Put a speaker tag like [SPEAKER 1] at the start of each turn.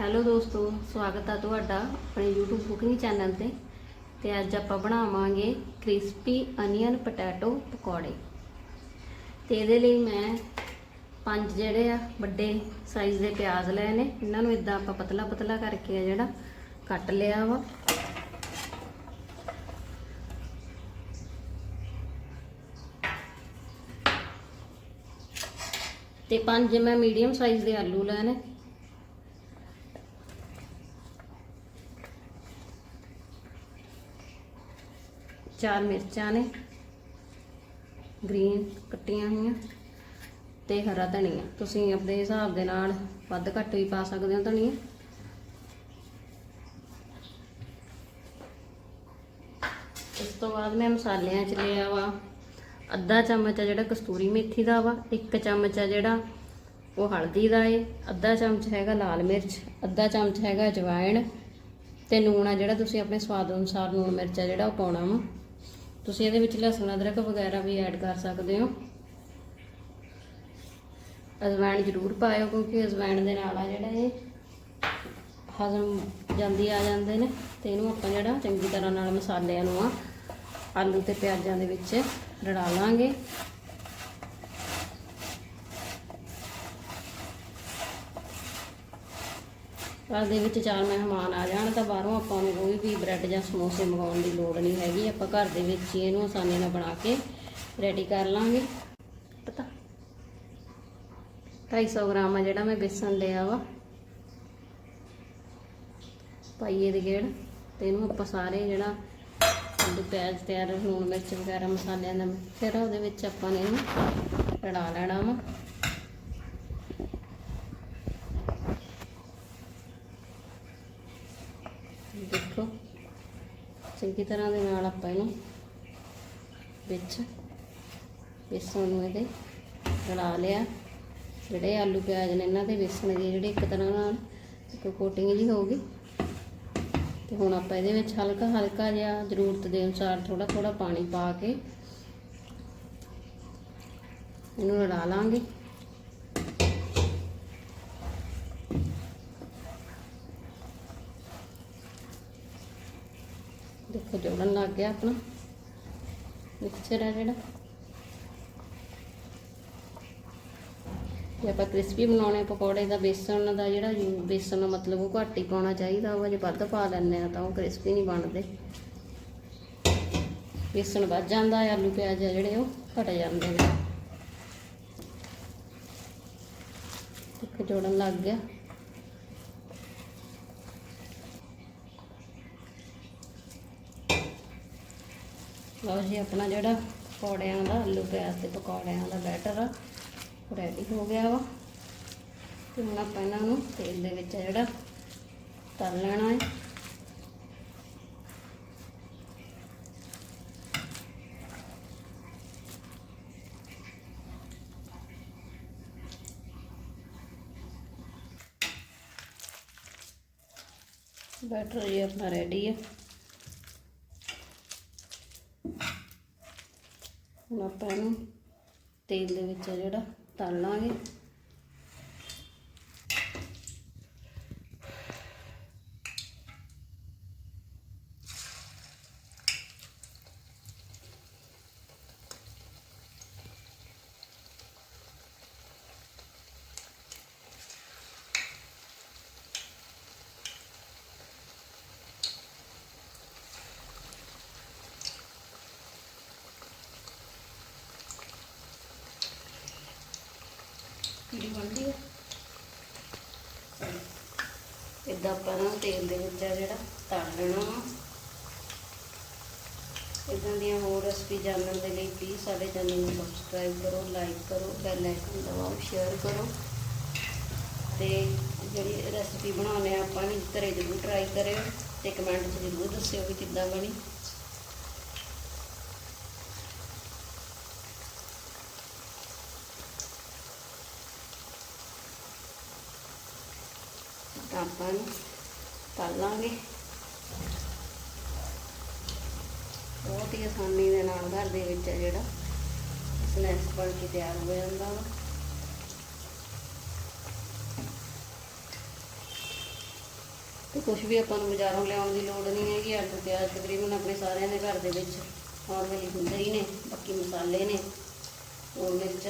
[SPEAKER 1] Hello ਦੋਸਤੋ, ਸਵਾਗਤ ਆ ਤੁਹਾਡਾ ਆਪਣੇ YouTube ਕੁਕਿੰਗ ਚੈਨਲ ਤੇ। ਤੇ ਅੱਜ ਆਪਾਂ ਬਣਾਵਾਂਗੇ ਕ੍ਰਿਸਪੀ ਅਨੀਅਨ ਪੋਟੈਟੋ ਪਕੌੜੇ। ਤੇ ਇਹਦੇ ਲਈ ਮੈਂ ਪੰਜ ਜਿਹੜੇ ਆ, ਵੱਡੇ ਸਾਈਜ਼ ਦੇ ਪਿਆਜ਼ ਲਏ ਨੇ। ਇਹਨਾਂ ਨੂੰ ਇਦਾਂ ਆਪਾਂ ਪਤਲਾ ਪਤਲਾ ਕਰਕੇ ਆ ਜਿਹੜਾ ਕੱਟ ਲਿਆ ਵਾ। ਤੇ ਪੰਜ ਮੈਂ ਮੀਡੀਅਮ ਸਾਈਜ਼ ਦੇ ਆਲੂ ਲਏ ਨੇ। ਚਾਰ ਮਿਰਚਾਂ ਨੇ, ਗ੍ਰੀਨ ਕੱਟੀਆਂ ਹੋਈਆਂ ਤੇ ਹਰਾ ਧਨੀਆ। ਤੁਸੀਂ ਆਪਣੇ ਹਿਸਾਬ ਦੇ ਨਾਲ ਵੱਧ ਘੱਟ ਵੀ ਪਾ ਸਕਦੇ ਹੋ ਧਨੀਆ। ਇਸ ਤੋਂ ਬਾਅਦ ਮੈਂ ਮਸਾਲਿਆਂ ਚ ਲਿਆ ਵਾ ਅੱਧਾ ਚਮਚ ਆ ਜਿਹੜਾ ਕਸਤੂਰੀ ਮੇਥੀ ਦਾ ਵਾ, ਇੱਕ ਚਮਚ ਆ ਜਿਹੜਾ ਉਹ ਹਲਦੀ ਦਾ ਏ, ਅੱਧਾ ਚਮਚ ਹੈਗਾ ਲਾਲ ਮਿਰਚ, ਅੱਧਾ ਚਮਚ ਹੈਗਾ ਅਜਵਾਇਣ ਤੇ ਲੂਣ ਆ ਜਿਹੜਾ ਤੁਸੀਂ ਆਪਣੇ ਸਵਾਦ ਅਨੁਸਾਰ ਨੂਣ ਮਿਰਚ ਆ ਜਿਹੜਾ ਉਹ ਪਾਉਣਾ ਵਾ। ਤੁਸੀਂ ਇਹਦੇ ਵਿੱਚ ਲਸਣ, ਅਦਰਕ ਵਗੈਰਾ ਵੀ ਐਡ ਕਰ ਸਕਦੇ ਹੋ। ਅਜਵਾਇਣ ਜ਼ਰੂਰ ਪਾਇਓ ਕਿਉਂਕਿ ਅਜਵਾਇਣ ਦੇ ਨਾਲ ਆ ਜਿਹੜਾ ਇਹ ਹਜ਼ਮ ਜਲਦੀ ਆ ਜਾਂਦੇ ਨੇ ਤੇ ਇਹਨੂੰ ਆਪਾਂ ਜਿਹੜਾ ਚੰਗੀ ਤਰ੍ਹਾਂ ਨਾਲ ਮਸਾਲਿਆਂ ਨੂੰ ਆ, ਆਲੂ ਤੇ ਪਿਆਜ਼ਾਂ ਦੇ ਵਿੱਚ ਰਲਾ ਲਾਂਗੇ। ਘਰ ਦੇ ਵਿੱਚ ਚਾਰ ਮਹਿਮਾਨ ਆ ਜਾਣ ਤਾਂ ਬਾਹਰੋਂ ਆਪਾਂ ਨੂੰ ਕੋਈ ਵੀ ਬ੍ਰੈਡ ਜਾਂ ਸਮੋਸੇ ਮੰਗਾਉਣ ਦੀ ਲੋੜ ਨਹੀਂ ਹੈਗੀ। ਆਪਾਂ ਘਰ ਦੇ ਵਿੱਚ ਹੀ ਇਹਨੂੰ ਆਸਾਨੀ ਨਾਲ ਬਣਾ ਕੇ ਰੈਡੀ ਕਰ ਲਾਂਗੇ। ਪਤਾ? 250 ਗ੍ਰਾਮ ਆ ਜਿਹੜਾ ਮੈਂ ਬੇਸਨ ਲਿਆ ਵਾ। ਪਾਈਏ ਦੇ ਗੇੜ ਤੇ ਇਹਨੂੰ ਆਪਾਂ ਸਾਰੇ ਜਿਹੜਾ ਆਲੂ ਪਿਆਜ਼, ਤਿਆਰ ਲੂਣ, ਮਿਰਚ ਵਗੈਰਾ ਮਸਾਲਿਆਂ ਦਾ ਫਿਰ ਉਹਦੇ ਵਿੱਚ ਆਪਾਂ ਨੇ ਇਹਨੂੰ ਰਲਾ ਲੈਣਾ ਵਾ ਦੇਖੋ ਚੰਗੀ ਤਰ੍ਹਾਂ ਦੇ ਨਾਲ ਆਪਾਂ ਇਹਨੂੰ ਵਿੱਚ ਬੇਸਣ ਨੂੰ ਇਹਦੇ ਰਲਾ ਲਿਆ। ਜਿਹੜੇ ਆਲੂ, ਪਿਆਜ਼ ਨੇ ਇਹਨਾਂ ਦੇ ਬੇਸਣ ਦੀ ਜਿਹੜੀ ਇੱਕ ਤਰ੍ਹਾਂ ਨਾਲ ਇੱਕ ਕੋਟਿੰਗ ਜੀ ਹੋਊਗੀ ਤੇ ਹੁਣ ਆਪਾਂ ਇਹਦੇ ਵਿੱਚ ਹਲਕਾ ਹਲਕਾ ਜਿਹਾ ਜ਼ਰੂਰਤ ਦੇ ਅਨੁਸਾਰ ਥੋੜਾ ਥੋੜਾ ਪਾਣੀ ਪਾ ਕੇ ਇਹਨੂੰ ਰਲਾ ਲਾਂਗੇ। ਦੇਖੋ ਜੋੜਨ ਲੱਗ ਗਿਆ ਆਪਣਾ। ਮਿਕਸਚਰ ਹੈ ਜਿਹੜਾ। ਜੇ ਆਪਾਂ ਕ੍ਰਿਸਪੀ ਬਣਾਉਣੇ ਪਕੌੜੇ ਦਾ, ਬੇਸਣ ਦਾ ਜਿਹੜਾ ਯੂ- ਬੇਸਣ ਮਤਲਬ ਉਹ ਘੱਟ ਹੀ ਪਾਉਣਾ ਚਾਹੀਦਾ ਉਹ ਜੇ ਵੱਧ ਪਾ ਲੈਂਦੇ ਆ ਤਾਂ ਉਹ ਕ੍ਰਿਸਪੀ ਨਹੀਂ ਬਣਦੇ। ਬੇਸਣ ਵੱਧ ਜਾਂਦਾ ਆਲੂ ਪਿਆਜ਼ ਆ ਜਿਹੜੇ, ਉਹ ਘਟ ਜਾਂਦੇ ਨੇ ਇੱਕ ਜੋੜਨ ਲੱਗ ਗਿਆ। ਲਓ ਜੀ, ਆਪਣਾ ਜਿਹੜਾ ਪਕੌੜਿਆਂ ਦਾ, ਆਲੂ ਪਿਆਜ਼ ਤੇ ਪਕੌੜਿਆਂ ਦਾ ਬੈਟਰ ਆ ਰੈਡੀ ਹੋ ਗਿਆ ਵਾ। ਤੇ ਹੁਣ ਆਪਾਂ ਇਹਨਾਂ ਨੂੰ ਤੇਲ ਦੇ ਵਿੱਚ ਜਿਹੜਾ ਤਲ ਲੈਣਾ ਹੈ ਬੈਟਰ ਜੀ ਆਪਣਾ ਰੈਡੀ ਹੈ ਹੁਣ ਆਪਾਂ ਇਹਨੂੰ ਤੇਲ ਦੇ ਵਿੱਚ ਜਿਹੜਾ ਤਲ ਲਾਂਗੇ। ਕਿਹੜੀ ਬਣਦੀ ਹੈ ਇਦਾਂ ਆਪਾਂ ਨਾ ਤੇਲ ਦੇ ਵਿੱਚ ਆ ਜਿਹੜਾ, ਤਲ ਲੈਣਾ ਇਦਾਂ ਦੀਆਂ ਹੋਰ ਰੈਸਪੀ ਜਾਣਨ ਦੇ ਲਈ ਪਲੀਜ਼ ਸਾਡੇ ਚੈਨਲ ਨੂੰ ਸਬਸਕ੍ਰਾਈਬ ਕਰੋ ਲਾਈਕ ਕਰੋ ਬੈਲ ਆਈਕਨ ਦਬਾਓ ਸ਼ੇਅਰ ਕਰੋ। ਤੇ ਜਿਹੜੀ ਰੈਸਪੀ ਬਣਾਉਂਦੇ ਆ ਆਪਾਂ ਵੀ ਘਰੇ ਜ਼ਰੂਰ ਟਰਾਈ ਕਰਿਓ ਤੇ ਕਮੈਂਟ 'ਚ ਜ਼ਰੂਰ ਦੱਸਿਓ ਕਿ ਕਿੱਦਾਂ ਬਣੀ। ਆਪਾਂ ਨੂੰ ਤਲ ਲਾਂਗੇ। ਬਹੁਤ ਹੀ ਆਸਾਨੀ ਦੇ ਨਾਲ ਘਰ ਦੇ ਵਿੱਚ ਹੈ ਜਿਹੜਾ ਸਨੈਕਸ ਬਣ ਕੇ ਤਿਆਰ ਹੋ ਜਾਂਦਾ ਵਾ। ਤੇ ਕੁਝ ਵੀ ਆਪਾਂ ਨੂੰ ਬਾਜ਼ਾਰੋਂ ਲਿਆਉਣ ਦੀ ਲੋੜ ਨਹੀਂ ਹੈਗੀ। ਆਲੂ ਪਿਆਜ਼ ਤਕਰੀਬਨ ਆਪਣੇ ਸਾਰਿਆਂ ਦੇ ਘਰ ਦੇ ਵਿੱਚ ਨੋਰਮਲੀ ਹੁੰਦੇ ਹੀ ਨੇ। ਬਾਕੀ ਮਸਾਲੇ ਨੇ, ਉਹ ਮਿਰਚ।